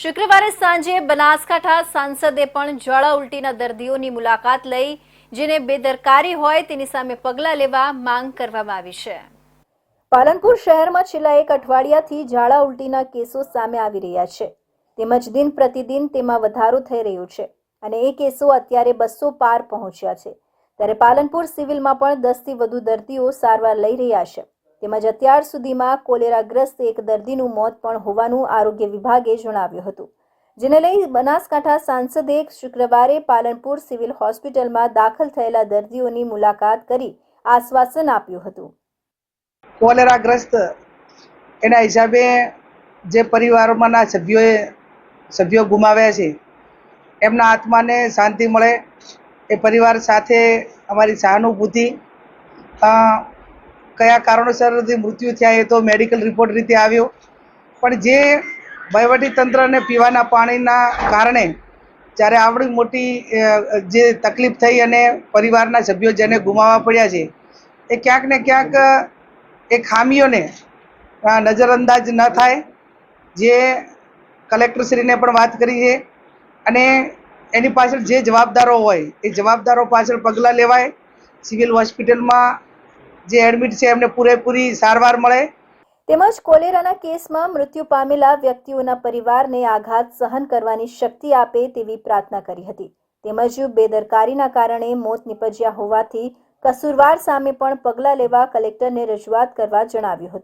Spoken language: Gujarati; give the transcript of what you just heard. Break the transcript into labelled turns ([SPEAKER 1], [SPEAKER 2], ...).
[SPEAKER 1] શુક્રવારે સાંજે બનાસકાંઠા સાંસદે પણ જ્વાળા ઉલટીના દર્દીઓની મુલાકાત લઈ, જેને બેદરકારી હોય તેની સામે પગલાં લેવા માંગ કરવામાં આવી છે. પાલનપુર શહેરમાં છેલ્લા એક અઠવાડિયાથી ઝાડા ઉલટીના કેસો સામે આવી રહ્યા છે. તેમજ દિન પ્રતિદિન તેમાં વધારો થઈ રહ્યો છે અને એ કેસો અત્યારે બસો પાર પહોંચ્યા છે. ત્યારે પાલનપુર સિવિલમાં પણ દસથી વધુ દર્દીઓ સારવાર લઈ રહ્યા છે. તેમજ અત્યાર સુધીમાં કોલેરાગ્રસ્ત એક દર્દીનું મોત પણ હોવાનું આરોગ્ય વિભાગે જણાવ્યું હતું, જેને લઈ બનાસકાંઠા સાંસદે શુક્રવારે પાલનપુર સિવિલ હોસ્પિટલમાં દાખલ થયેલા દર્દીઓની મુલાકાત કરી આશ્વાસન આપ્યું હતું.
[SPEAKER 2] કોલેરાગ્રસ્ત એના હિસાબે જે પરિવારોમાંના સભ્યોએ સભ્યો ગુમાવ્યા છે, એમના આત્માને શાંતિ મળે, એ પરિવાર સાથે અમારી સહાનુભૂતિ કયા કારણોસરથી મૃત્યુ થયા એ તો મેડિકલ રિપોર્ટ રીતે આવ્યો. પણ જે વહીવટી તંત્ર અને પીવાના પાણીના કારણે જ્યારે આવડી મોટી જે તકલીફ થઈ અને પરિવારના સભ્યો જેને ગુમાવવા પડ્યા છે, એ ક્યાંક ને ક્યાંક એ ખામીઓને નજરઅંદાજ ન થાય. જે કલેક્ટરશ્રીને પણ વાત કરી છે અને એની પાછળ જે જવાબદારો હોય, એ જવાબદારો પાછળ પગલાં લેવાય. સિવિલ હોસ્પિટલમાં જે એડમિટ છે, એમને પૂરેપૂરી સારવાર મળે.
[SPEAKER 1] તેમજ કોલેરાના કેસમાં મૃત્યુ પામેલા વ્યક્તિઓના પરિવારને આઘાત સહન કરવાની શક્તિ આપે તેવી પ્રાર્થના કરી હતી. તેમજ બેદરકારીના કારણે મોત નિપજ્યા હોવાથી કસૂરવાર સામે પણ પગલાં લેવા કલેક્ટરને રજૂઆત કરવા જણાવ્યું હતું.